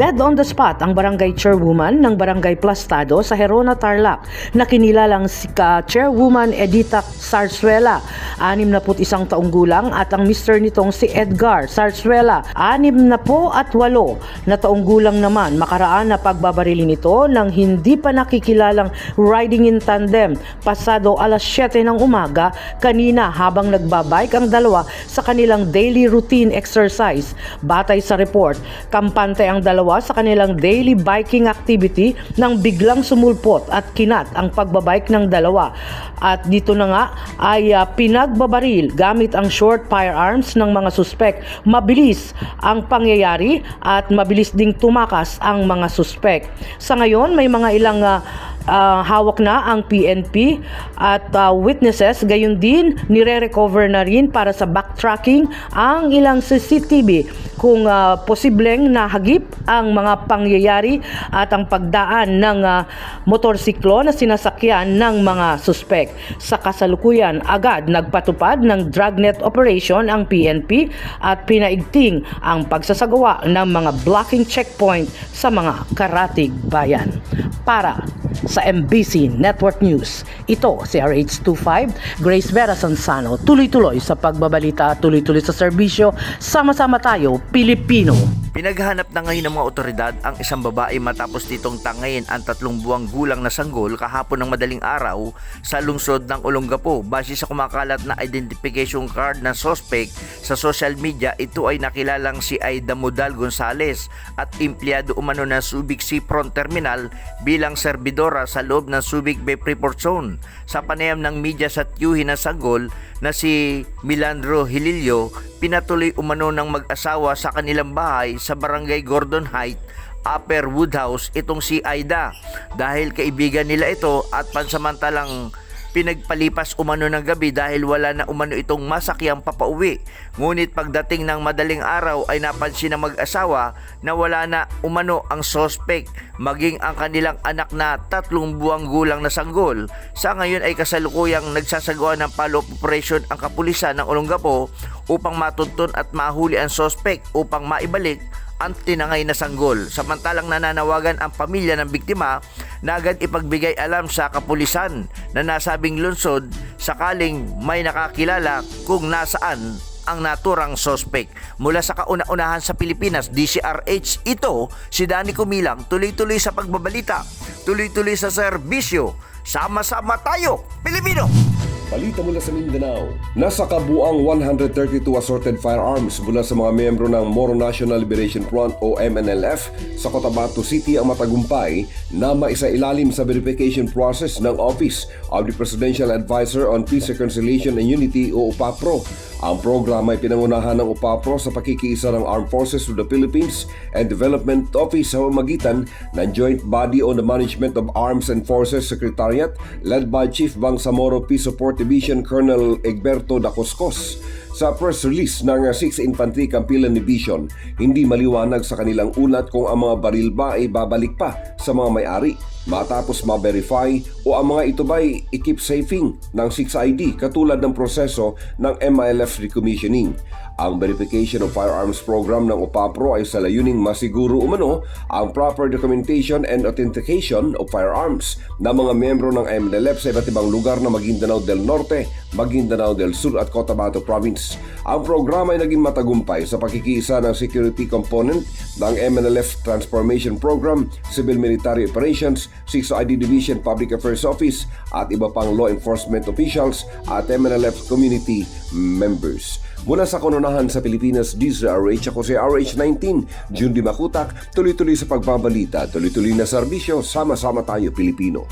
Dead on the spot ang barangay chairwoman ng barangay Plastado sa Herona Tarlac na kinilalang si ka chairwoman Edita Sarsuela, 61 taong gulang at ang mister nitong si Edgar Sarsuela, 6 na po at 8 na taong gulang naman makaraan na pagbabarili nito ng hindi pa nakikilalang riding in tandem pasado alas 7 ng umaga kanina habang nagbabike ang dalawa sa kanilang daily routine exercise. Batay sa report, kampante ang dalawa sa kanilang daily biking activity nang biglang sumulpot at kinat ang pagbabike ng dalawa. At dito na nga ay ah, pinagbabaril gamit ang short firearms ng mga suspek. Mabilis ang pangyayari at mabilis ding tumakas ang mga suspek. Sa ngayon may mga ilang ah, ah, hawak na ang PNP at ah, witnesses gayon din nire-recover na rin para sa backtracking ang ilang CCTV kung ah, posibleng nahagip ang mga pangyayari at ang pagdaan ng ah, motorsiklo na sinasakyan ng mga suspek. Sa kasalukuyan, agad nagpatupad ng dragnet operation ang PNP at pinaigting ang pagsasagawa ng mga blocking checkpoint sa mga karatig bayan. Para sa MBC Network News. Ito si RH25, Grace Vera Sansano. Tuloy-tuloy sa pagbabalita, tuloy-tuloy sa serbisyo. Sama-sama tayo, Pilipino. Pinaghahanap na ngayon ng mga otoridad ang isang babae matapos nitong tangayin ang tatlong buwang gulang na sanggol kahapon ng madaling araw sa lungsod ng Olongapo. Base sa kumakalat na identification card ng suspect sa social media, ito ay nakilalang si Aida Modal Gonzales at empleyado umano ng Subic Seafront Terminal bilang serbidora sa loob ng Subic Bay Freeport Zone. Sa panayam ng media sa tiyuhin ng sanggol na si Milandro Hililio, pinatuloy umano ng mag-asawa sa kanilang bahay sa barangay Gordon Height, Upper Woodhouse itong si Aida. Dahil kaibigan nila ito at pansamantalang pinagpalipas umano ng gabi dahil wala na umano itong masakyang papauwi. Ngunit pagdating ng madaling araw ay napansin ng mag-asawa na wala na umano ang sospek maging ang kanilang anak na tatlong buwang gulang na sanggol. Sa ngayon ay kasalukuyang nagsasagawa ng follow-up operation ang kapulisan ng Olongapo upang matuntun at mahuli ang sospek upang maibalik ang tinangay na sanggol. Samantalang nananawagan ang pamilya ng biktima na agad ipagbigay alam sa kapulisan na nasabing lungsod sakaling may nakakilala kung nasaan ang naturang sospek. Mula sa kauna-unahan sa Pilipinas, DCRH, ito si Danny Kumilang, tuloy-tuloy sa pagbabalita, tuloy-tuloy sa serbisyo. Sama-sama tayo, Pilipino! Balita mula sa Mindanao. Nasa kabuang 132 assorted firearms mula sa mga miyembro ng Moro National Liberation Front o MNLF sa Cotabato City ang matagumpay na maisailalim sa verification process ng Office of the Presidential Advisor on Peace, Reconciliation and Unity o UPAPRO. Ang programa ay pinangunahan ng UPAPRO sa pakikiisa ng Armed Forces of the Philippines and Development Office sa pamagitan ng Joint Body on the Management of Arms and Forces Secretariat led by Chief Bangsamoro Peace Support Division Colonel Egberto Dacoscos. Sa press release ng 6 Infantry Campilan Division, hindi maliwanag sa kanilang ulat kung ang mga baril ba ay babalik pa sa mga may-ari matapos ma-verify o ang mga ito ba'y i-keep safing ng 6ID katulad ng proseso ng MILF recommissioning. Ang verification of firearms program ng UPAPRO ay sa layuning masiguro umano ang proper documentation and authentication of firearms ng mga miyembro ng MNLF sa iba't ibang lugar na Maguindanao del Norte, Maguindanao del Sur at Cotabato Province. Ang programa ay naging matagumpay sa pakikiisa ng security component ng MNLF Transformation Program, Civil Military Operations, 6 ID Division Public Affairs Office at iba pang law enforcement officials at MNLF community members. Mula sa kanunahan sa Pilipinas, DZRH ako si RH19, Jun Di Makutak, tuloy-tuloy sa pagbabalita, tuloy-tuloy na serbisyo, sama-sama tayo Pilipino.